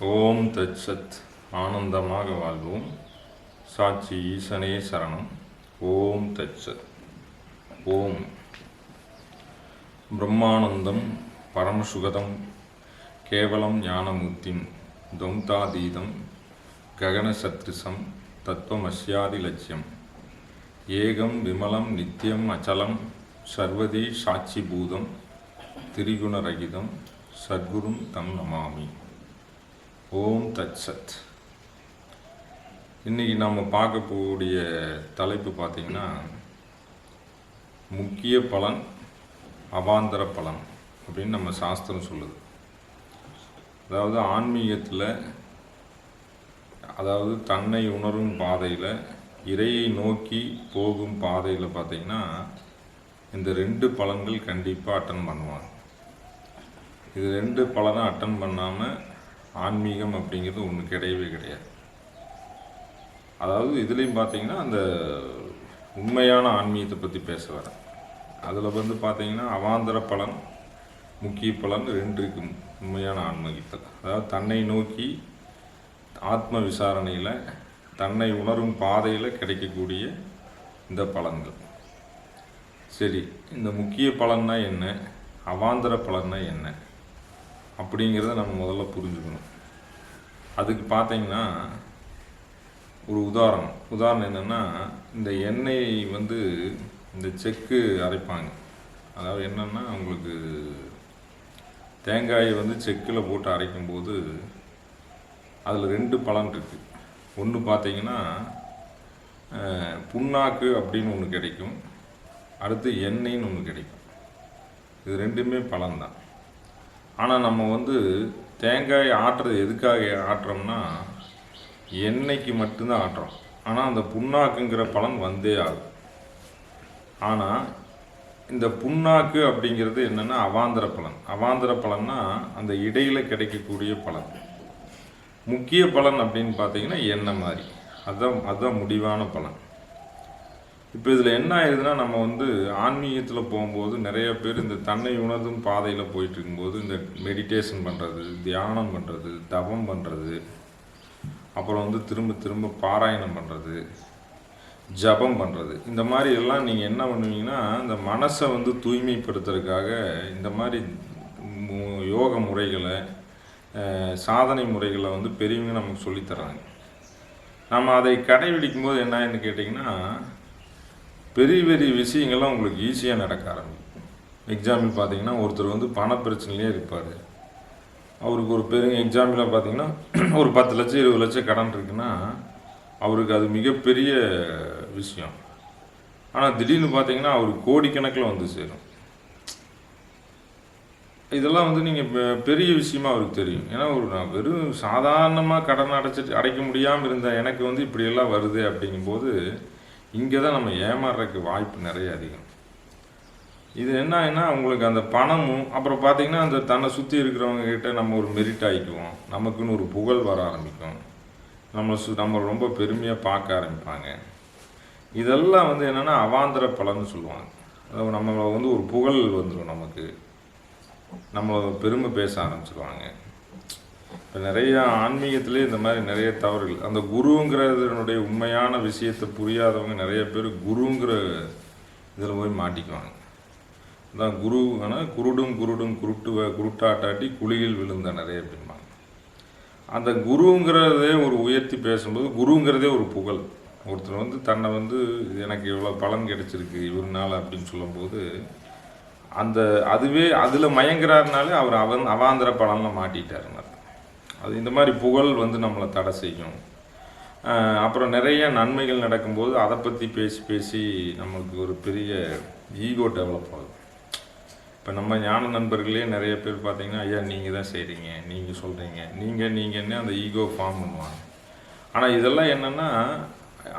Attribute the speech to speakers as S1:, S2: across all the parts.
S1: ஓம் தச்சத் ஆனந்தமாக வாழ்வோம். சாட்சி ஈசனே சரணம். ஓம் தச்சத் ஓம். பிரம்மானந்தம் பரமசுகதம் கேவலம் ஞானமுத்திம் தொந்தாதீதம் ககனசத்ரிசம் தத்துவமஸ்யாதி லட்சியம். ஏகம் விமலம் நித்தியம் அச்சலம் சர்வதி சாட்சிபூதம் திரிகுணரகிதம் சத்குரும் தம் நமாமி. ஓம் தத் சத். இன்றைக்கி நம்ம பார்க்கக்கூடிய தலைப்பு பார்த்திங்கன்னா முக்கிய பலன் அவாந்தர பலன் அப்படின்னு நம்ம சாஸ்திரம் சொல்லுது. அதாவது ஆன்மீகத்தில் அதாவது தன்னை உணரும் பாதையில் இறையை நோக்கி போகும் பாதையில் பார்த்திங்கன்னா இந்த ரெண்டு பலன்கள் கண்டிப்பாக அட்டன் பண்ணுவாங்க. இது ரெண்டு பலனை அட்டன் பண்ணாமல் ஆன்மீகம் அப்படிங்கிறது ஒன்று கிடையவே கிடையாது. அதாவது இதுலேயும் பார்த்தீங்கன்னா அந்த உண்மையான ஆன்மீகத்தை பற்றி பேச வரேன். அதில் வந்து பார்த்தீங்கன்னா அவாந்தர பலன் முக்கிய பலன் ரெண்டு இருக்கும் உண்மையான ஆன்மீகத்தில் அதாவது தன்னை நோக்கி ஆத்ம விசாரணையில் தன்னை உணரும் பாதையில் கிடைக்கக்கூடிய இந்த பலன்கள். சரி இந்த முக்கிய பலன்னா என்ன? அவாந்தர பலன்னா என்ன? அப்படிங்கிறத நம்ம முதல்ல புரிஞ்சுக்கணும். அதுக்கு பார்த்தீங்கன்னா ஒரு உதாரணம். உதாரணம் என்னென்னா இந்த எண்ணெய் வந்து இந்த செக்கு அரைப்பாங்க. அதாவது என்னென்னா உங்களுக்கு தேங்காயை வந்து செக்கில் போட்டு அரைக்கும்போது அதில் ரெண்டு பலன் இருக்குது ஒன்று பார்த்தீங்கன்னா புண்ணாக்கு அப்படின்னு ஒன்று கிடைக்கும். அடுத்து எண்ணெய்ன்னு ஒன்று கிடைக்கும். இது ரெண்டுமே பலன்தான். ஆனால் நம்ம வந்து தேங்காய் ஆட்டுறது எதுக்காக ஆட்டுறோம்னா எண்ணெய்க்கு மட்டும்தான் ஆட்டுறோம். ஆனால் அந்த புண்ணாக்குங்கிற பலன் வந்தே ஆகும். ஆனால் இந்த புண்ணாக்கு அப்படிங்கிறது என்னென்னா அவாந்தர பலன் அவாந்தர பலன்னா அந்த இடையில் கிடைக்கக்கூடிய பலன் முக்கிய பலன் அப்படின்னு பார்த்தீங்கன்னா எண்ணெய் மாதிரி. அதுதான் அதுதான் முடிவான பலன் இப்போ இதில் என்ன ஆயிடுதுன்னா நம்ம வந்து ஆன்மீகத்தில் போகும்போது நிறைய பேர் இந்த தன்னை உணர்ந்தும் பாதையில் போயிட்டு இருக்கும்போது இந்த மெடிடேஷன் பண்ணுறது தியானம் பண்ணுறது தவம் பண்ணுறது அப்புறம் வந்து திரும்ப திரும்ப பாராயணம் பண்ணுறது ஜபம் பண்ணுறது இந்த மாதிரி எல்லாம் நீங்கள் என்ன பண்ணுவீங்கன்னா இந்த மனசை வந்து தூய்மைப்படுத்துறதுக்காக இந்த மாதிரி யோக முறைகளை சாதனை முறைகளை வந்து பெரியவங்க நமக்கு சொல்லித் தர்றாங்க. நம்ம அதை கடைபிடிக்கும் போது என்னன்னு கேட்டிங்கன்னா பெரிய பெரிய விஷயங்கள்லாம் உங்களுக்கு ஈஸியாக நடக்க ஆரம்பிக்கும். எக்ஸாம்பிள் பார்த்தீங்கன்னா ஒருத்தர் வந்து பண பிரச்சனையிலே இருப்பார். அவருக்கு ஒரு பெரிய எக்ஸாம்பிளாக பார்த்தீங்கன்னா ஒரு பத்து லட்சம் இருபது லட்சம் கடன் இருக்குன்னா அவருக்கு அது மிகப்பெரிய விஷயம். ஆனால் திடீர்னு பார்த்தீங்கன்னா அவருக்கு கோடிக்கணக்கில் வந்து சேரும். இதெல்லாம் வந்து நீங்கள் பெரிய விஷயமா அவருக்கு தெரியும். ஏன்னா ஒரு நான் வெறும் சாதாரணமாக கடன் அடைச்சிட்டு அடைக்க முடியாமல் இருந்த எனக்கு வந்து இப்படியெல்லாம் வருது அப்படிங்கும்போது இங்கே தான் நம்ம ஏமாறுறதுக்கு வாய்ப்பு நிறைய அதிகம். இது என்னன்னா உங்களுக்கு அந்த பணமும் அப்புறம் பார்த்தீங்கன்னா அந்த தன்னை சுற்றி இருக்கிறவங்க கிட்ட நம்ம ஒரு மெரிட் ஆகிக்குவோம் நமக்குன்னு ஒரு புகழ் வர ஆரம்பிக்கும். நம்மளை சு நம்ம ரொம்ப பெருமையாக பார்க்க ஆரம்பிப்பாங்க. இதெல்லாம் வந்து என்னென்னா அவாந்திர பலன்னு சொல்லுவாங்க. அதாவது நம்ம வந்து ஒரு புகழ் வந்துடும் நமக்கு. நம்மளை பெருமை பேச ஆரம்பிச்சிருவாங்க. இப்போ நிறைய ஆன்மீகத்திலே இந்த மாதிரி நிறைய தவறுகள். அந்த குருங்கிறதனுடைய உண்மையான விஷயத்தை புரியாதவங்க நிறைய பேர் குருங்கிற இதில் போய் மாட்டிக்குவாங்க. அதான் குரு ஆனால் குருடும் குருடும் குருட்டு குருட்டாட்டாட்டி குழியில் விழுந்த நிறைய அப்படிம்பாங்க அந்த குருங்கிறதே ஒரு உயர்த்தி பேசும்போது குருங்கிறதே ஒரு புகழ். ஒருத்தர் வந்து தன்னை வந்து எனக்கு இவ்வளோ பலன் கிடைச்சிருக்கு இவருனால அப்படின்னு சொல்லும்போது அந்த அதுவே அதில் மயங்குறாருனாலே அவர் அவன் அவாந்திர பலனில் மாட்டிட்டார் அது இந்த மாதிரி புகழ் வந்து நம்மளை தடை செய்யும். அப்புறம் நிறைய நன்மைகள் நடக்கும்போது அதை பற்றி பேசி பேசி நம்மளுக்கு ஒரு பெரிய ஈகோ டெவலப் ஆகும் இப்போ நம்ம ஞான நண்பர்களே நிறைய பேர் பார்த்தீங்கன்னா ஐயா நீங்கள் தான் செய்கிறீங்க நீங்கள் சொல்கிறீங்க நீங்கள் நீங்கள்னே அந்த ஈகோ ஃபார்ம் பண்ணுவாங்க. ஆனால் இதெல்லாம் என்னென்னா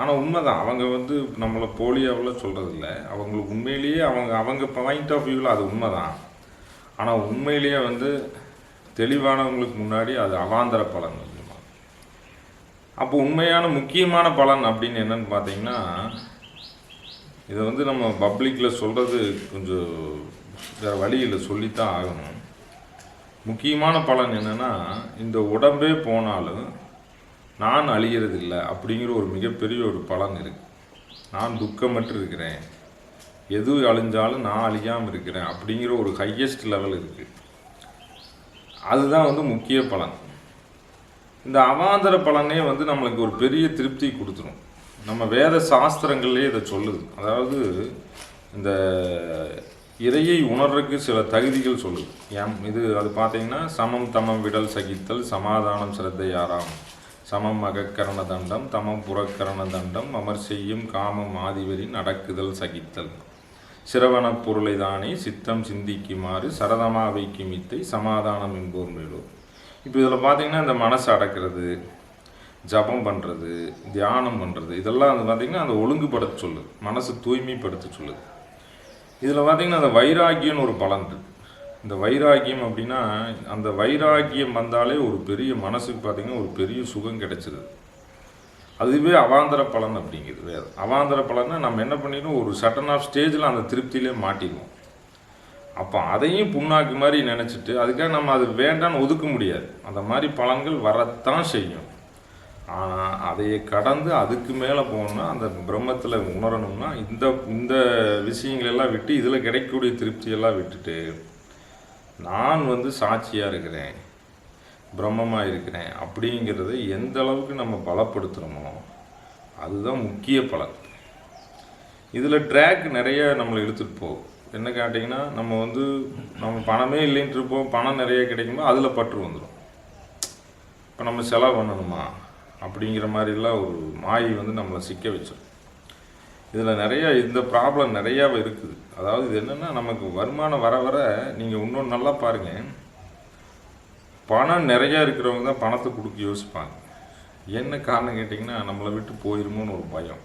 S1: ஆனால் உண்மைதான். அவங்க வந்து நம்மளை போலியாவில் சொல்கிறதில்ல அவங்களுக்கு உண்மையிலேயே அவங்க அவங்க பாயிண்ட் ஆஃப் வியூவில் அது உண்மை தான் ஆனால் உண்மையிலேயே வந்து தெளிவானவங்களுக்கு முன்னாடி அது அவாந்தர பலன் சொல்லுவாங்க அப்போ உண்மையான முக்கியமான பலன் அப்படின்னு என்னன்னு பார்த்தீங்கன்னா இதை வந்து நம்ம பப்ளிக்கில் சொல்கிறது கொஞ்சம் வேறு வழியில் சொல்லித்தான் ஆகணும். முக்கியமான பலன் என்னன்னா இந்த உடம்பே போனாலும் நான் அழிகிறது அப்படிங்கிற ஒரு மிகப்பெரிய ஒரு பலன் இருக்குது நான் துக்கமற்று இருக்கிறேன். எது அழிஞ்சாலும் நான் அழியாமல் இருக்கிறேன் அப்படிங்கிற ஒரு ஹையஸ்ட் லெவல் இருக்குது அதுதான் வந்து முக்கிய பலன். இந்த அவாந்தர பலனே வந்து நம்மளுக்கு ஒரு பெரிய திருப்தி கொடுத்துரும். நம்ம வேத சாஸ்திரங்கள்லேயே இதை சொல்லுது. அதாவது இந்த இறையை உணர்றதுக்கு சில தகுதிகள் சொல்லுது. ஏன் இது அது பார்த்தீங்கன்னா சமம் தமம் விடல் சகித்தல் சமாதானம் சிரத்தையாராம் சமம் அகக்கரண தண்டம் தமம் புறக்கரண தண்டம் அமர் செய்யும் காமம் ஆதிவரி நடக்குதல் சகித்தல். சிரவணப் பொருளை தானே சித்தம் சிந்திக்குமாறு சரதமா வைக்கும் இத்தை சமாதானம் என்போர் மேலும் இப்போ இதில் பார்த்தீங்கன்னா இந்த மனசு அடக்கிறது ஜபம் பண்ணுறது தியானம் பண்ணுறது இதெல்லாம் வந்து பார்த்திங்கன்னா அந்த ஒழுங்குபடுத்த சொல்லுது மனசு தூய்மைப்படுத்த சொல்லுது. இதில் பார்த்திங்கன்னா அந்த வைராக்கியம்னு ஒரு பலன் இருக்குது இந்த வைராக்கியம் அப்படின்னா அந்த வைராக்கியம் வந்தாலே ஒரு பெரிய மனசுக்கு பார்த்திங்கன்னா ஒரு பெரிய சுகம் கிடைச்சிருது. அதுவே அவாந்தர பலன் அப்படிங்கிறது. வேறு அவாந்தர பலன்னா நம்ம என்ன பண்ணிடுவோம்? ஒரு சட்டன் ஆஃப் ஸ்டேஜில் அந்த திருப்தியிலே மாட்டிடுவோம். அப்போ அதையும் புண்ணாக்கு மாதிரி நினச்சிட்டு அதுக்காக நம்ம அது வேண்டான்னு ஒதுக்க முடியாது. அந்த மாதிரி பலன்கள் வரத்தான் செய்யும். ஆனால் அதையை கடந்து அதுக்கு மேலே போகணும்னா அந்த பிரம்மத்தில் உணரணும்னா இந்த இந்த விஷயங்களெல்லாம் விட்டு இதில் கிடைக்கக்கூடிய திருப்தியெல்லாம் விட்டுட்டு நான் வந்து சாட்சியாக இருக்கிறேன். பிரம்மமாக இருக்கிறேன் அப்படிங்கிறத எந்த அளவுக்கு நம்ம பலப்படுத்துகிறோமோ அதுதான் முக்கிய பலன். இதில் ட்ராக் நிறைய நம்மளை இழுத்துட்டு போகும். என்ன கேட்டிங்கன்னா நம்ம வந்து நம்ம பணமே இல்லைன்ட்டு இருப்போம் பணம் நிறைய கிடைக்குமோ அதில் பற்று வந்துடும். இப்போ நம்ம செலவு பண்ணணுமா? அப்படிங்கிற மாதிரிலாம் ஒரு மாயை வந்து நம்மளை சிக்க வச்சிடும் இதில் நிறையா இந்த ப்ராப்ளம் நிறையா இருக்குது. அதாவது இது என்னென்னா நமக்கு வருமானம் வர வர நீங்கள் இன்னொன்று நல்லா பாருங்கள் பணம் நிறையா இருக்கிறவங்க தான் பணத்தை கொடுக்க யோசிப்பாங்க. என்ன காரணம் கேட்டிங்கன்னா நம்மளை விட்டு போயிருமோன்னு ஒரு பயம்.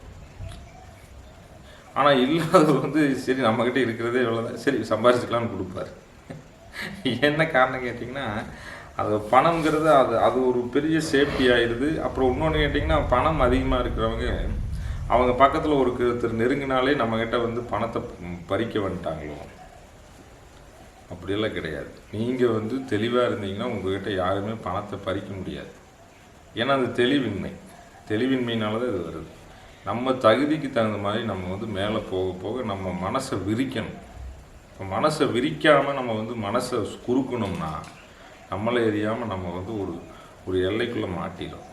S1: ஆனால் இல்லாதவர் வந்து சரி நம்மக்கிட்ட இருக்கிறதே இவ்வளோதான் சரி சம்பாரிச்சுக்கலாம்னு கொடுப்பாரு. என்ன காரணம் கேட்டிங்கன்னா அது பணம்ங்கிறது அது அது ஒரு பெரிய சேஃப்டி ஆயிடுது. அப்புறம் இன்னொன்று கேட்டிங்கன்னா பணம் அதிகமாக இருக்கிறவங்க அவங்க பக்கத்தில் ஒரு ஒருத்தர் நெருங்கினாலே நம்மக்கிட்ட வந்து பணத்தை பறிக்க வந்துட்டாங்களோ? அப்படியெல்லாம் கிடையாது. நீங்கள் வந்து தெளிவாக இருந்தீங்கன்னா உங்கள்கிட்ட யாருமே பணத்தை பறிக்க முடியாது. ஏன்னா அது தெளிவின்மை. தெளிவின்மையினால தான் இது வருது. நம்ம தகுதிக்கு தகுந்த மாதிரி நம்ம வந்து மேலே போக போக நம்ம மனசை விரிக்கணும். இப்போ மனசை விரிக்காமல் நம்ம வந்து மனசை குறுக்கணும்னா நம்மளை எரியாமல் நம்ம வந்து ஒரு ஒரு எல்லைக்குள்ளே மாட்டிடும்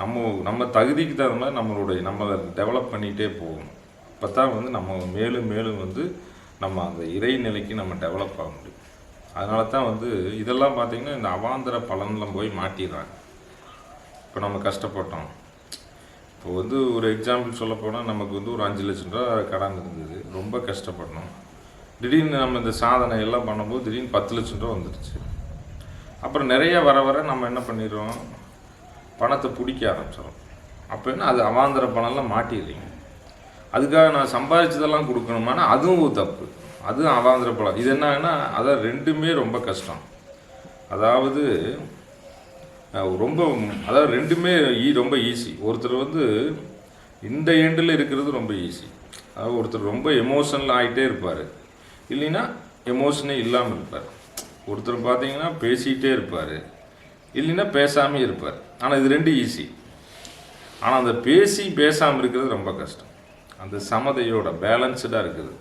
S1: நம்ம நம்ம தகுதிக்கு தகுந்த மாதிரி நம்மளுடைய நம்மளை டெவலப் பண்ணிகிட்டே போகணும். அப்போ தான் வந்து நம்ம மேலும் மேலும் வந்து நம்ம அந்த இறைநிலைக்கு நம்ம டெவலப் ஆக முடியும். அதனால தான் வந்து இதெல்லாம் பார்த்திங்கன்னா இந்த அவாந்தர பலன்லாம் போய் மாட்டிடுறாங்க. இப்போ நம்ம கஷ்டப்பட்டோம். இப்போ வந்து ஒரு எக்ஸாம்பிள் சொல்ல போனால் நமக்கு வந்து ஒரு அஞ்சு லட்சம் ரூபா கடன் இருந்தது. ரொம்ப கஷ்டப்பட்டோம். திடீர்னு நம்ம இந்த சாதனை எல்லாம் பண்ணும்போது திடீர்னு பத்து லட்சம் ரூபா வந்துடுச்சு அப்புறம் நிறைய வர வர நம்ம என்ன பண்ணிடுறோம்? பணத்தை பிடிக்க ஆரம்பிச்சிடும் அப்போ என்ன? அது அவாந்தர பணம்லாம் மாட்டிடுறீங்க. அதுக்காக நான் சம்பாதிச்சதெல்லாம் கொடுக்கணுமானா அதுவும் ஒரு தப்பு. அதுவும் அவாந்திர பலம். இது என்னன்னா அதான் ரெண்டுமே ரொம்ப கஷ்டம். அதாவது ரொம்ப அதாவது ரெண்டுமே ஈ ரொம்ப ஈஸி ஒருத்தர் வந்து இந்த எண்டில் இருக்கிறது ரொம்ப ஈஸி அதாவது ஒருத்தர் ரொம்ப எமோஷனல் ஆகிட்டே இருப்பார். இல்லைன்னா எமோஷனே இல்லாமல் இருப்பார். ஒருத்தர் பார்த்தீங்கன்னா பேசிக்கிட்டே இருப்பார். இல்லைன்னா பேசாமே இருப்பார். ஆனால் இது ரெண்டு ஈஸி ஆனால் அந்த பேசி பேசாமல் இருக்கிறது ரொம்ப கஷ்டம். அந்த சமதையோட பேலன்ஸ்டாக இருக்குது.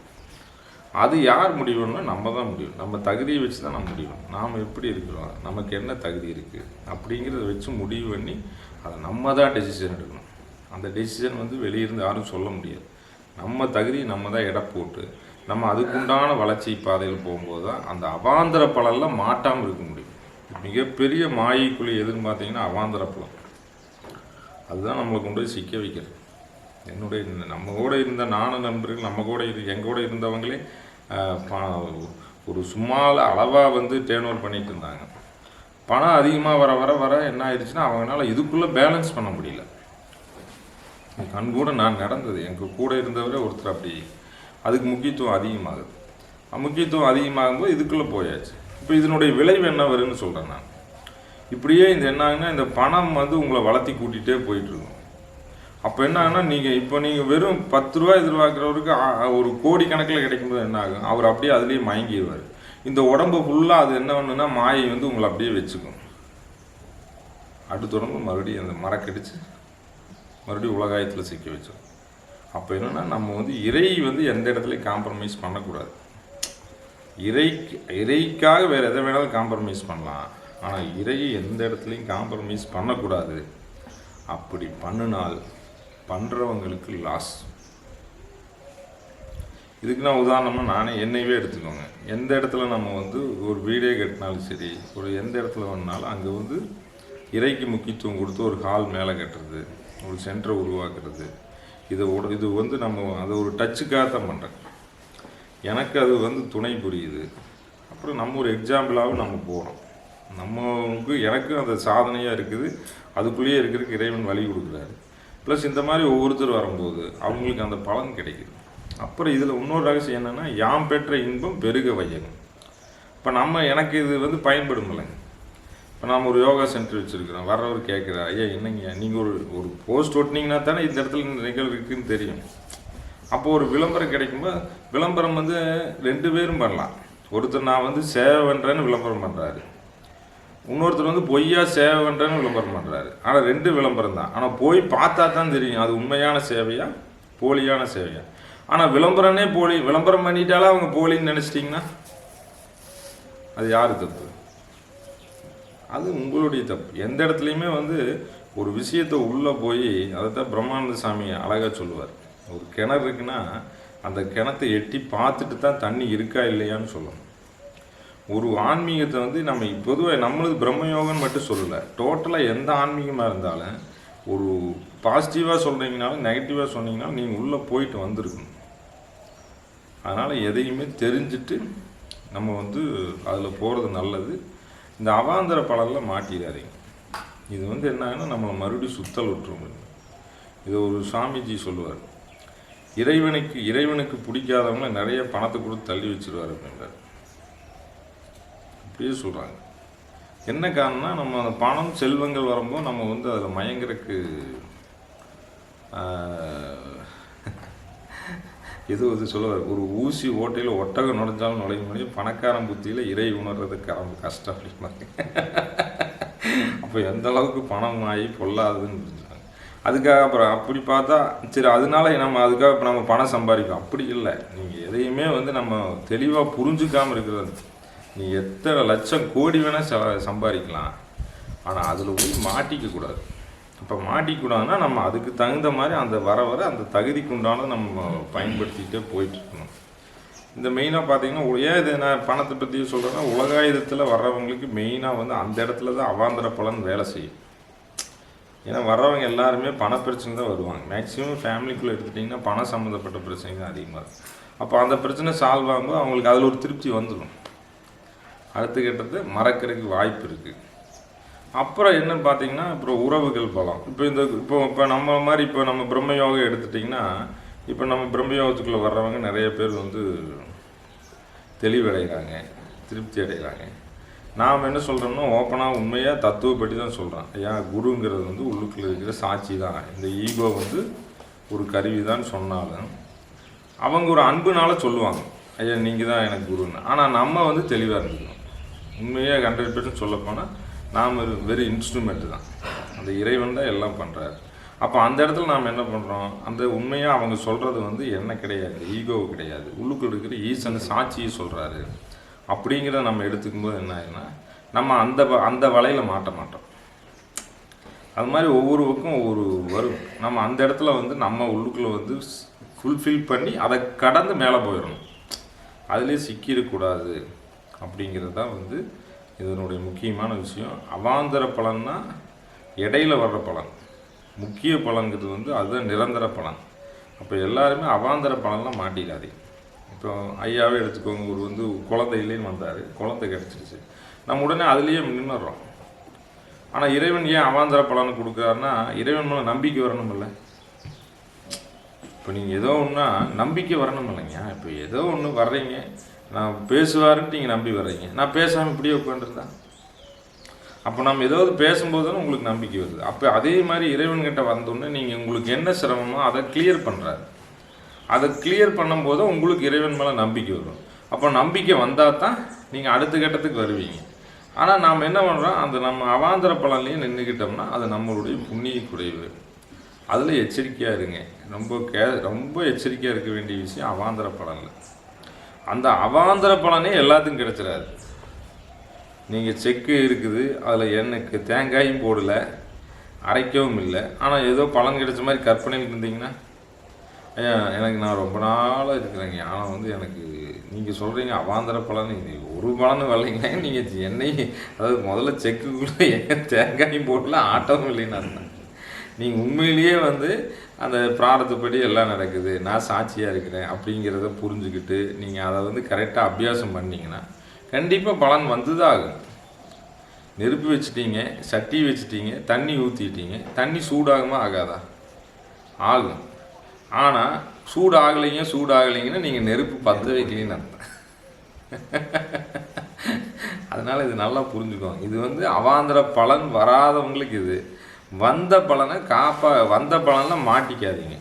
S1: அது யார் முடிவுன்னா நம்ம தான் முடியும் நம்ம தகுதியை வச்சு தான் நம்ம முடியும் நாம் எப்படி இருக்கிறோம்? நமக்கு என்ன தகுதி இருக்குது அப்படிங்கிறத வச்சு முடிவு பண்ணி அதை நம்ம தான் டெசிஷன் எடுக்கணும். அந்த டெசிஷன் வந்து வெளியிருந்து யாரும் சொல்ல முடியாது. நம்ம தகுதி நம்ம தான் இட போட்டு நம்ம அதுக்குண்டான வளர்ச்சி பாதையில் போகும்போது தான் அந்த அவாந்தர பலனில் மாட்டாமல் இருக்க முடியும். மிகப்பெரிய மாயைக்குழி எதுன்னு பார்த்தீங்கன்னா அவாந்தர பலம் அதுதான் நம்மளை கொண்டு போய் சிக்க வைக்கிறது. என்னுடைய இந்த- நம்ம கூட இருந்த நானும் நண்பர்கள் நம்ம கூட இரு எங்கள் கூட இருந்தவங்களே ஒரு சும்மா அளவாக வந்து டேர்ன் ஓவர் பண்ணிட்டு இருந்தாங்க. பணம் அதிகமாக வர வர வர என்ன ஆயிடுச்சுன்னா அவங்களால இதுக்குள்ளே பேலன்ஸ் பண்ண முடியல. கண் கூட நான் நடந்தது. எங்கள் கூட இருந்தவரே ஒருத்தர் அப்படி அதுக்கு முக்கியத்துவம் அதிகமாகுது. முக்கியத்துவம் அதிகமாகும்போது இதுக்குள்ளே போயாச்சு. இப்போ இதனுடைய விளைவு என்ன வரும்னு சொல்கிறேன் நான். இப்படியே இந்த என்ன ஆகுன்னா இந்த பணம் வந்து உங்களை வளர்த்தி கூட்டிகிட்டே போயிட்டுருக்கும் அப்போ என்ன ஆகுனா நீங்கள் இப்போ நீங்கள் வெறும் பத்து ரூபா எதிர்பார்க்குறவருக்கு ஒரு கோடி கணக்கில் கிடைக்கும்போது என்ன ஆகும் அவர் அப்படியே அதுலேயே மயங்கிடுவார். இந்த உடம்பு ஃபுல்லாக அது என்ன பண்ணுன்னா மாயை வந்து உங்களை அப்படியே வச்சுக்கும். அடுத்த உடம்பு மறுபடியும் அந்த மரக்கடிச்சு மறுபடியும் உலகாயத்தில் சிக்க வச்சோம் அப்போ என்னென்னா நம்ம வந்து இறை வந்து எந்த இடத்துலையும் காம்ப்ரமைஸ் பண்ணக்கூடாது. இறைக்கு இறைக்காக வேறு எதை வேணாலும் காம்ப்ரமைஸ் பண்ணலாம். ஆனால் இறையை எந்த இடத்துலையும் காம்ப்ரமைஸ் பண்ணக்கூடாது. அப்படி பண்ணினால் பண்ணுறவங்களுக்கு லாஸ் இதுக்கு நான் உதாரணமாக நானே என்னையவே எடுத்துக்கோங்க. எந்த இடத்துல நம்ம வந்து ஒரு வீடே கட்டினாலும் சரி ஒரு எந்த இடத்துல வேணுனாலும் அங்கே வந்து இறைக்கு முக்கியத்துவம் கொடுத்து ஒரு ஹால் மேலே கட்டுறது ஒரு சென்டரை உருவாக்குறது. இதை உட இது வந்து நம்ம அதை ஒரு டச்சுக்காக தான் பண்ணுறேன் எனக்கு அது வந்து துணை புரியுது. அப்புறம் நம்ம ஒரு எக்ஸாம்பிளாகவும் நம்ம போகிறோம் நமக்கு எனக்கும் அது சாதனையாக இருக்குது. அதுக்குள்ளேயே இருக்கிறதுக்கு இறைவன் வழி கொடுக்குறாரு. ப்ளஸ் இந்த மாதிரி ஒவ்வொருத்தர் வரும்போது அவங்களுக்கு அந்த பலன் கிடைக்குது. அப்புறம் இதில் இன்னொரு ரகசியம் என்னென்னா யாம் பெற்ற இன்பம் பெருக வையகம். இப்போ நம்ம எனக்கு இது வந்து பயன்படும் இல்லைங்க. இப்போ நாம் ஒரு யோகா சென்டர் வச்சுருக்கிறோம். வர்றவர் கேட்குறா ஐயா என்னங்க நீங்கள் ஒரு ஒரு போஸ்ட் ஒட்டினீங்கன்னா தானே இந்த இடத்துல நிகழ்வு இருக்குதுன்னு தெரியும். அப்போது ஒரு விளம்பரம் கிடைக்கும்போது விளம்பரம் வந்து ரெண்டு பேரும் பண்ணலாம். ஒருத்தர் நான் வந்து சேவை பண்ணுறேன்னு விளம்பரம் பண்ணுறாரு இன்னொருத்தர் வந்து பொய்யா சேவை பண்ணுறேன்னு விளம்பரம் பண்ணுறாரு ஆனால் ரெண்டு விளம்பரம் தான். ஆனால் போய் பார்த்தா தான் தெரியும். அது உண்மையான சேவையா போலியான சேவையா? ஆனால் விளம்பரமே போலி விளம்பரம் பண்ணிட்டாலும் அவங்க போலின்னு நினச்சிட்டிங்கன்னா அது யார் தப்பு? அது உங்களுடைய தப்பு. எந்த இடத்துலையுமே வந்து ஒரு விஷயத்தை உள்ளே போய் அதை தான் பிரம்மானந்த சாமி அழகாக சொல்லுவார். ஒரு கிணறு இருக்குன்னா அந்த கிணத்தை எட்டி பார்த்துட்டு தான் தண்ணி இருக்கா இல்லையான்னு சொல்லணும் ஒரு ஆன்மீகத்தை வந்து நம்ம பொதுவாக நம்மளது பிரம்மயோகம்னு மட்டும் சொல்லலை. டோட்டலாக எந்த ஆன்மீகமாக இருந்தாலும் ஒரு பாசிட்டிவாக சொல்கிறீங்கனாலும் நெகட்டிவாக சொன்னீங்கனாலும் நீங்கள் உள்ளே போயிட்டு வந்திருக்கணும். அதனால் எதையுமே தெரிஞ்சுட்டு நம்ம வந்து அதில் போகிறது நல்லது. இந்த அவாந்தர பலனில் மாட்டிடாதீங்க. இது வந்து என்னன்னா நம்மளை மறுபடியும் சுத்தல் விட்டுரும். இது ஒரு சாமிஜி சொல்லுவார். இறைவனுக்கு இறைவனுக்கு பிடிக்காதவங்கள நிறைய பணத்தை கொடுத்து தள்ளி வச்சுருவார் அப்படின்றார். அப்படியே சொல்கிறாங்க என்ன காரணம்னா நம்ம அந்த பணம் செல்வங்கள் வரும்போது நம்ம வந்து அதில் மயங்கிறதுக்கு இது வந்து சொல்லுவார் ஒரு ஊசி ஓட்டையில் ஒட்டகம் நுழைஞ்சாலும் நுழைய முடியும். பணக்காரன் புத்தியில் இறை உணர்றதுக்கு ரொம்ப கஷ்டம் அப்படின்னு அப்போ எந்த அளவுக்கு பணம் ஆகி பொல்லாதுன்னு புரிஞ்சுக்காங்க அதுக்காக அப்புறம் அப்படி பார்த்தா சரி அதனால நம்ம அதுக்காக இப்போ நம்ம பணம் சம்பாதிக்கும் அப்படி இல்லை. நீங்கள் எதையுமே வந்து நம்ம தெளிவாக புரிஞ்சுக்காமல் இருக்கிறது. நீ எத்தனை லட்சம் கோடி வேணால் ச சம்பாதிக்கலாம். ஆனால் அதில் போய் மாட்டிக்க கூடாது. இப்போ மாட்டிக்கூடாதுன்னா நம்ம அதுக்கு தகுந்த மாதிரி அந்த வர வர அந்த தகுதிக்குண்டான நம்ம பயன்படுத்திக்கிட்டே போயிட்டுருக்கணும். இந்த மெயினாக பார்த்தீங்கன்னா ஏன் இது நான் பணத்தை பற்றி சொல்கிறேன்னா உலகாயுதத்தில் வர்றவங்களுக்கு மெயினாக வந்து அந்த இடத்துல தான் அவாந்தர பலன் வேலை செய்யும். ஏன்னா வர்றவங்க எல்லாருமே பண பிரச்சனை தான் வருவாங்க. மேக்ஸிமம் ஃபேமிலிக்குள்ளே எடுத்துட்டிங்கன்னா பணம் சம்மந்தப்பட்ட பிரச்சனை தான் அதிகமாக இருக்கும். அப்போ அந்த பிரச்சனை சால்வ் ஆகும்போது அவங்களுக்கு அதில் ஒரு திருப்தி வந்துடும் அடுத்த கட்டத்தை மறக்கிறதுக்கு வாய்ப்பு இருக்குது அப்புறம் என்ன பார்த்தீங்கன்னா அப்புறம் உறவுகள் பலம். இப்போ இந்த இப்போ இப்போ நம்ம மாதிரி இப்போ நம்ம பிரம்ம யோகம் எடுத்துட்டிங்கன்னா இப்போ நம்ம பிரம்ம யோகத்துக்குள்ளே வர்றவங்க நிறைய பேர் வந்து தெளிவடைகிறாங்க திருப்தி அடைகிறாங்க. நாம் என்ன சொல்கிறோம்னா ஓப்பனாக உண்மையாக தத்துவப்படி தான் சொல்கிறோம் ஐயா குருங்கிறது வந்து உள்ளுக்குள்ளே இருக்கிற சாட்சி தான். இந்த ஈகோ வந்து ஒரு கருவி தான் சொன்னாலும் அவங்க ஒரு அன்புனால சொல்லுவாங்க. ஐயா நீங்கள் தான் எனக்கு குருன்னு. ஆனால் நம்ம வந்து தெளிவாக இருந்துக்கணும். உண்மையாக ஹண்ட்ரட் பர்சன்ட் சொல்லப்போனால் நாம் வெறும் இன்ஸ்ட்ருமெண்ட் தான். அந்த இறைவன் தான் எல்லாம் பண்ணுறாரு அப்போ அந்த இடத்துல நாம் என்ன பண்ணுறோம் அந்த உண்மையாக அவங்க சொல்கிறது வந்து என்ன கிடையாது ஈகோ கிடையாது. உள்ளுக்கு இருக்கிற ஈசன் சாட்சியை சொல்கிறாரு அப்படிங்கிறத நம்ம எடுத்துக்கும் போது என்ன ஆகுதுன்னா நம்ம அந்த வ- அந்த வலையில் மாட்ட மாட்டோம். அது மாதிரி ஒவ்வொரு பக்கம் ஒவ்வொரு வரும். நம்ம அந்த இடத்துல வந்து நம்ம உள்ளுக்குள்ளே வந்து ஃபுல்ஃபில் பண்ணி அதை கடந்து மேலே போயிடணும். அதுலேயே சிக்கிடக்கூடாது. அப்படிங்கிறது தான் வந்து இதனுடைய முக்கியமான விஷயம். அவாந்தர பலன்னா இடையில வர்ற பலன். முக்கிய பலன்கிறது வந்து அதுதான் நிரந்தர பலன். அப்போ எல்லாருமே அவாந்தர பலன்லாம் மாட்டிக்காதீங்க இப்போ ஐயாவே எடுத்துக்கோங்க ஒரு வந்து குழந்தை இல்லைன்னு வந்தார். குழந்தை கிடச்சிருச்சு. நம்ம உடனே அதுலேயே நின்றுறோம் ஆனால் இறைவன் ஏன் அவாந்தர பலன் கொடுக்குறாருன்னா இறைவன் மேலே நம்பிக்கை வரணுமில்ல இப்போ நீங்கள் ஏதோ ஒன்றா நம்பிக்கை வரணும் இல்லைங்க. இப்போ ஏதோ ஒன்று வர்றீங்க. நான் பேசுவாருன்ட்டு நீங்கள் நம்பி வர்றீங்க. நான் பேசாமல் இப்படியே உட்காந்துருந்தேன் அப்போ நம்ம ஏதாவது பேசும்போது தான் உங்களுக்கு நம்பிக்கை வருது. அப்போ அதே மாதிரி இறைவன்கிட்ட வந்தோடனே நீங்கள் உங்களுக்கு என்ன சிரமமோ அதை கிளியர் பண்ணுறாரு அதை கிளியர் பண்ணும்போது உங்களுக்கு இறைவன் மேலே நம்பிக்கை வரும். அப்போ நம்பிக்கை வந்தால் தான் நீங்கள் அடுத்த கட்டத்துக்கு வருவீங்க. ஆனால் நாம் என்ன பண்ணுறோம் அந்த நம்ம அவாந்தர பலன்லேயே நின்றுக்கிட்டோம்னா அது நம்மளுடைய புண்ணிய குறைவு. அதில் எச்சரிக்கையாக இருங்க. ரொம்ப கே ரொம்ப எச்சரிக்கையாக இருக்க வேண்டிய விஷயம் அவாந்தர பலனில். அந்த அவாந்தர பலனே எல்லாத்துக்கும் கிடச்சிடாது. நீங்கள் செக்கு இருக்குது அதில் எனக்கு தேங்காயும் போடலை அரைக்கவும் இல்லை. ஆனால் ஏதோ பலன் கிடைச்ச மாதிரி கற்பனையில் இருந்தீங்கன்னா ஐயா எனக்கு நான் ரொம்ப நாளாக இருக்கிறேங்க. ஆனால் வந்து எனக்கு நீங்கள் சொல்கிறீங்க அவாந்தர பலன் ஒரு பலனும் வரலைங்க நீங்கள் எண்ணெய் அதாவது முதல்ல செக்குக்குள்ளே தேங்காயும் போடல ஆட்டவும் இல்லைன்னு அர்த்தம். நீங்கள் உண்மையிலேயே வந்து அந்த பிராரத்துப்படி எல்லாம் நடக்குது. நான் சாட்சியாக இருக்கிறேன் அப்படிங்கிறத புரிஞ்சுக்கிட்டு நீங்கள் அதை வந்து கரெக்டாக அபியாசம் பண்ணிங்கன்னா கண்டிப்பாக பலன் வந்து தான் ஆகும் நெருப்பு வச்சுட்டீங்க சட்டி வச்சுட்டீங்க தண்ணி ஊற்றிட்டீங்க தண்ணி சூடாகுமா ஆகாதா? ஆகும். ஆனால் சூடு ஆகலைங்க சூடு ஆகலைங்கன்னா நீங்கள் நெருப்பு பற்ற வைக்கலன்னு அர்த்தம். அதனால் இது நல்லா புரிஞ்சுக்கோங்க. இது வந்து அவாந்திர பலன் வராதவங்களுக்கு இது. வந்த பலனை காப்பா வந்த பலனில் மாட்டிக்காதீங்க.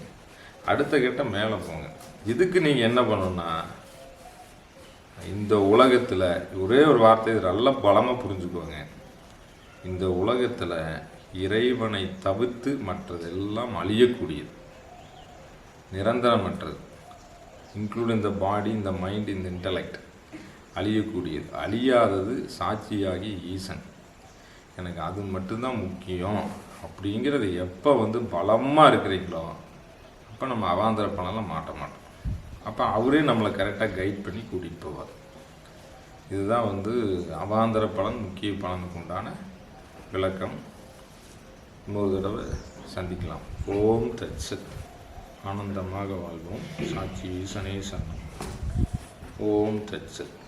S1: அடுத்த கிட்ட மேலே போங்க. இதுக்கு நீங்கள் என்ன பண்ணணும்னா இந்த உலகத்தில் ஒரே ஒரு வார்த்தை இது நல்லா பலமாக புரிஞ்சுக்கோங்க. இந்த உலகத்தில் இறைவனை தவிர்த்து மற்றதெல்லாம் அழியக்கூடியது. நிரந்தரமற்றது. இன்க்ளூட் இந்த பாடி இந்த மைண்ட் இந்த இன்டலெக்ட் அழியக்கூடியது. அழியாதது சாட்சியாகி ஈசன். எனக்கு அது மட்டும்தான் முக்கியம். அப்படிங்கிறது எப்போ வந்து பலமாக இருக்கிறீங்களோ அப்போ நம்ம அவாந்திர பணம்லாம் மாட்ட மாட்டோம். அப்போ அவரே நம்மளை கரெக்டாக கைட் பண்ணி கூட்டிகிட்டு போவார். இதுதான் வந்து அவாந்தர பலன் முக்கிய பலனுக்கு உண்டான விளக்கம். இன்னொரு தடவை சந்திக்கலாம். ஓம் தட்சத் ஆனந்தமாக வாழ்வோம். சாட்சி ஈசனே ஓம் தட்சத்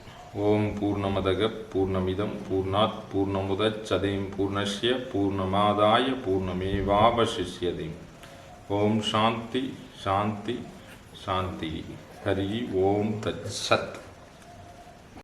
S1: ஓம் பூர்ணமதக பூர்ணமிதம் பூர்ணாத் பூர்ணமுதச்சதையும் பூர்ணஸ்ய பூர்ணமாதாய பூர்ணமேவாவசிஷ்யதையும் ஓம் சாந்தி சாந்தி சாந்தி. ஹரி ஓம் தத் சத்.